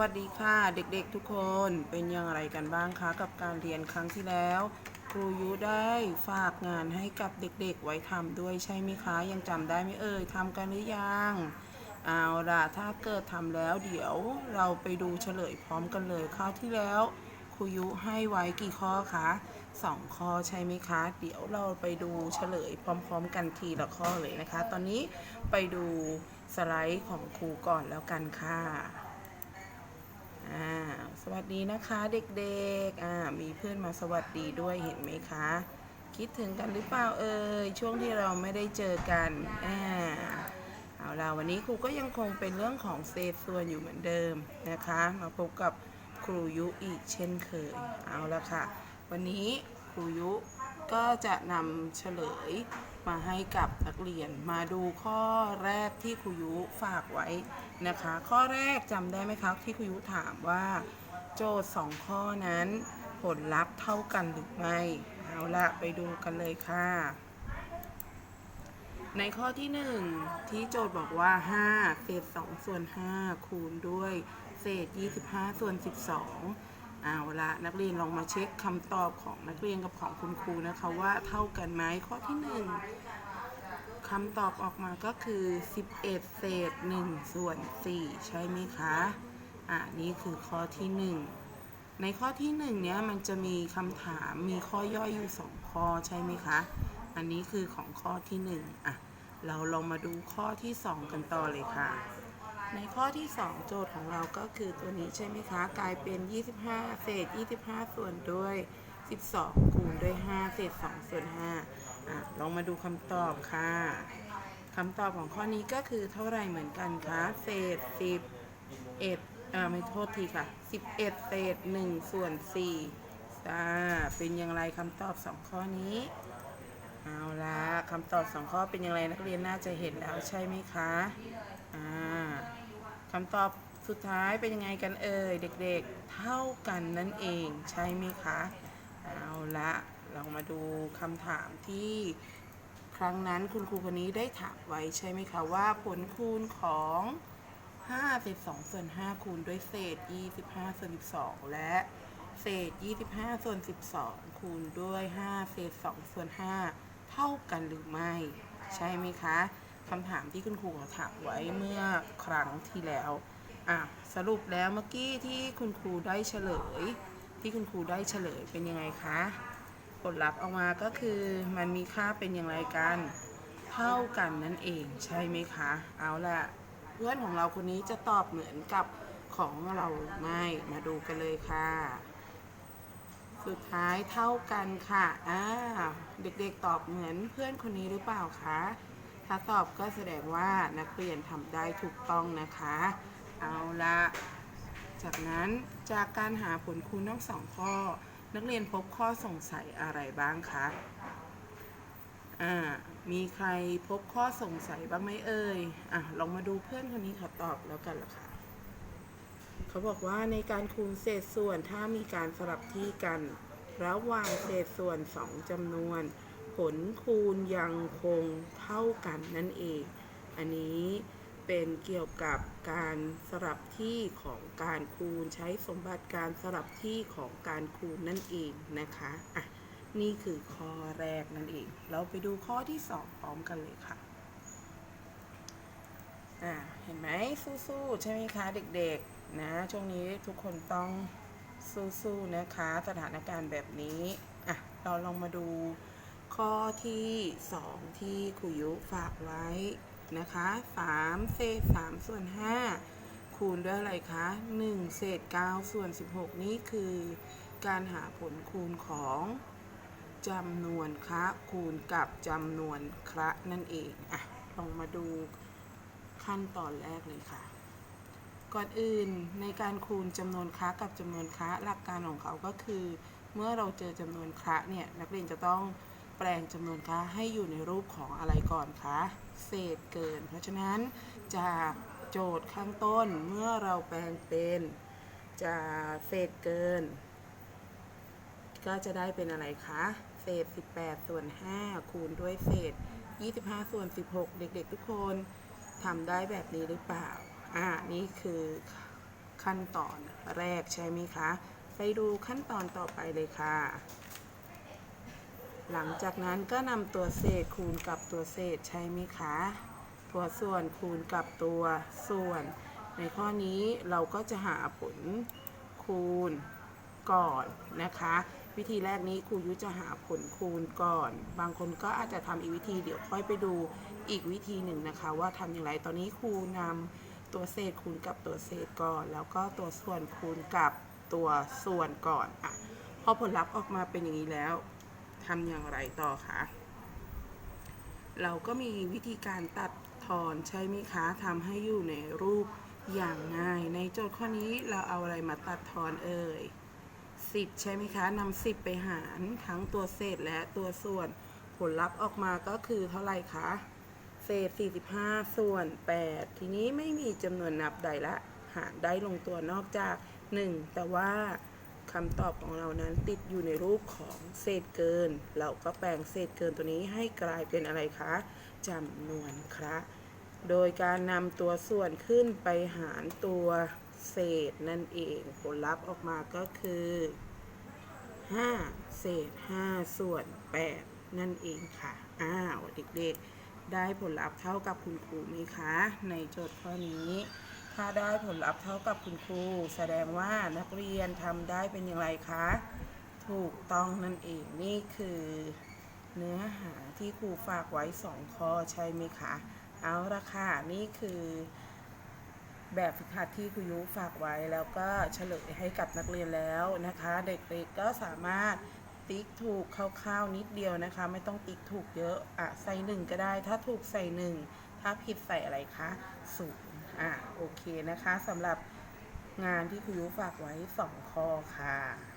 วัสดีค่ะเด็กๆทุกคนเป็นอย่างไรกันบ้างคะกับการเรียนครั้งที่แล้ว ครูยุได้ฝากงานให้กับเด็กๆ ไว้ทำด้วยใช่ไหมคะ ยังจำได้ไหมเอ่ยทำกันหรือยังเอาล่ะถ้าเกิดทำแล้วเดี๋ยวเราไปดูเฉลยพร้อมกันเลยคราวที่แล้วครูยุให้ไว้กี่ข้อคะสองข้อใช่ไหมคะ เดี๋ยวเราไปดูเฉลยพร้อม ๆ กันทีละข้อเลยนะคะ ตอนนี้ไปดูสไลด์ของครูก่อนแล้วกันค่ะ อ่าสวัสดีนะคะเด็กๆอ่ามีเพื่อนมาสวัสดีด้วยเห็นไหมคะ คิดถึงกันหรือเปล่าเอ่ยช่วงที่เราไม่ได้เจอกันอ่าเอาล่ะวันนี้ครูก็ยังคงเป็นเรื่องของเศษส่วนอยู่เหมือนเดิมนะคะ มาพบกับครูยุอีกเช่นเคยเอาละค่ะ วันนี้ครูยุ ก็จะนำเฉลยมาให้กับนักเรียนมาดูข้อแรกที่ครูยุฝากไว้นะคะ ข้อแรกจำได้ไหมคะที่ครูยุถามว่า โจทย์สองข้อนั้น ผลลัพธ์เท่ากันหรือไม่เอาละไปดูกันเลยค่ะ ในข้อที่ 1 ที่โจทย์บอกว่า 5 เศษ 2 ส่วน 5 คูณด้วย เศษ 25 ส่วน 12 เอาละนักเรียนลองมาเช็คคำตอบของนักเรียนกับของคุณครูนะคะว่าเท่ากันไหมข้อที่ 1คำตอบออกมาก็คือ 11 เศษ 1 ส่วน 4 ใช่ไหมคะอ่านี่คือข้อที่ 1 ในข้อที่ 1 เนี้ยมันจะมีคำถามมีข้อย่อยอยู่ 2 ข้อใช่ไหมคะ อันนี้คือของข้อที่ 1อะเราลองมาดูข้อที่ 2 กันต่อเลยค่ะ ในข้อที่ 2 โจทย์ของเราก็คือตัวนี้ใช่ไหมคะ กลายเป็น 25 เศษ 25 ส่วนด้วย 12 คูณด้วย 5 เศษ 2 ส่วน5อะลองมาดูคำตอบค่ะคำตอบของข้อนี้ก็คือเท่าไรเหมือนกันคะ เศษ 10เอ็ดอ่าไม่โทษทีค่ะ 11 เศษ 1 ส่วน4อ่าเป็นอย่างไรคำตอบ 2 ข้อนี้เอาละคำตอบ2ข้อเป็นอย่างไรนักเรียนน่าจะเห็นแล้วใช่ไหมคะ คำตอบสุดท้ายเป็นยังไงกันเอ่ยเด็กๆ เท่ากันนั่นเองใช่ไหมคะ เอาละเรามาดูคำถามที่ครั้งนั้นคุณครูคนนี้ได้ถามไว้ใช่ไหมคะว่าผลคูณของ 5 เศษ2ส่วน5คูณด้วยเศษ 25 ส่วน 12 และเศษ 25 ส่วน 12 คูณด้วย 5 เศษ 2 ส่วน 5 เท่ากันหรือไม่ ใช่ไหมคะ คำถามที่คุณครูถามไว้เมื่อครั้งที่แล้วอะสรุปแล้วเมื่อกี้ที่คุณครูได้เฉลย ที่คุณครูได้เฉลยเป็นยังไงคะผลลัพธ์ออกมาก็คือมันมีค่าเป็นอย่างไรกัน เท่ากันนั่นเองใช่ไหมคะ เอาละเพื่อนของเราคนนี้จะตอบเหมือนกับของเราหรือไม่มาดูกันเลยค่ะ สุดท้ายเท่ากันค่ะอ่าเด็กๆตอบเหมือนเพื่อนคนนี้หรือเปล่าคะาตอบก็แสดงว่านักเรียนทำได้ถูกต้องนะคะ เอาละจากนั้นจากการหาผลคูณทั้งสองข้อ นักเรียนพบข้อสงสัยอะไรบ้างคะอ่ามีใครพบข้อสงสัยบ้างไหมเอ่ยอะลองมาดูเพื่อนคนนี้เขาตอบแล้วกันล่ะค่ะเขาบอกว่าในการคูณเศษส่วนถ้ามีการสลับที่กัน ระหว่างเศษส่วนสองจำนวน ผลคูณยังคงเท่ากันนั่นเอง อันนี้เป็นเกี่ยวกับการสลับที่ของการคูณใช้สมบัติการสลับที่ของการคูณนั่นเองนะคะอะนี่คือข้อแรกนั่นเอง เราไปดูข้อที่สองพร้อมกันเลยค่ะอ่าเห็นไหมสู้ๆใช่ไหมคะเด็กๆนะช่วงนี้ทุกคนต้องสู้ๆนะคะ สถานการณ์แบบนี้อะเราลองมาดู ข้อที่สองที่ครูยุฝากไว้นะคะ3เศษ3ส่วน 5 คูณด้วยอะไรคะ 1 เศษ9ส่วน 16 นี่คือ การหาผลคูณของจำนวนคะคูณกับจำนวนคระนั่นเองอะลองมาดูขั้นตอนแรกเลยค่ะ ก่อนอื่นในการคูณจำนวนค้ากับจำนวนค้าหลักการของเขาก็คือ เมื่อเราเจอจำนวนค้าเนี่ยนักเรียนจะต้อง แปลงจำนวนค้าให้อยู่ในรูปของอะไรก่อนคะ เศษเกิน เพราะฉะนั้นจากโจทย์ข้างต้นเมื่อเราแปลงเป็นจากเศษเกิน ก็จะได้เป็นอะไรคะ เศษ 18 ส่วน 5 คูณด้วยเศษ 25 ส่วน 16 เด็ก ๆ ทุกคนทำได้แบบนี้หรือเปล่า อ่า นี่คือขั้นตอนแรกใช่ไหมคะ ไปดูขั้นตอนต่อไปเลยค่ะ หลังจากนั้นก็นำตัวเศษคูณกับตัวเศษใช่ไหมคะ ตัวส่วนคูณกับตัวส่วน ในข้อนี้เราก็จะหาผลคูณก่อนนะคะ วิธีแรกนี้ครูยุจะหาผลคูณก่อน บางคนก็อาจจะทำอีกวิธีเดี๋ยวค่อยไปดูอีกวิธีหนึ่งนะคะ ว่าทำอย่างไรตอนนี้ครูนำตัวเศษคูณกับตัวเศษก่อน แล้วก็ตัวส่วนคูณกับตัวส่วนก่อนอะพอผลลัพธ์ออกมาเป็นอย่างนี้แล้ว ทำอย่างไรต่อคะเราก็มีวิธีการตัดทอนใช่ไหมคะทำให้อยู่ในรูปอย่างง่าย ในโจทย์ข้อนี้เราเอาอะไรมาตัดทอนเอ่ย10 ใช่ไหมคะนำ10 ไปหารทั้งตัวเศษและตัวส่วนผลลัพธ์ออกมาก็คือเท่าไหร่คะเศษ 45 ส่วน 8 ทีนี้ไม่มีจำนวนนับใดละ หารได้ลงตัวนอกจาก 1 แต่ว่า คำตอบของเรานั้นติดอยู่ในรูปของเศษเกิน เราก็แปลงเศษเกินตัวนี้ให้กลายเป็นอะไรคะจำนวนคระโดยการนำตัวส่วนขึ้นไปหารตัวเศษนั่นเอง ผลลัพธ์ออกมาก็คือ 5 เศษ 5 ส่วน 8 นั่นเองค่ะ อ้าวเด็กๆ ได้ผลลัพธ์เท่ากับคุณครูไหมคะ ในโจทย์ข้อนี้ ถ้าได้ผลลัพธ์เท่ากับคุณครู แสดงว่านักเรียนทำได้เป็นอย่างไรคะ ถูกต้องนั่นเองนี่คือ เนื้อหาที่ครูฝากไว้ 2 ข้อใช่ไหมคะ เอาละค่ะนี่คือแบบฝึกหัดที่ครูยุฝากไว้แล้วก็เฉลยให้กับนักเรียนแล้วนะคะ เด็กๆก็สามารถติ๊กถูกคร่าวๆนิดเดียวนะคะ ไม่ต้องติ๊กถูกเยอะอะใส่หนึ่งก็ได้ ถ้าถูกใส่หนึ่งถ้าผิดใส่อะไรคะศูนย์ อะโอเคนะคะสำหรับงานที่ครูยุฝากไว้สองข้อค่ะ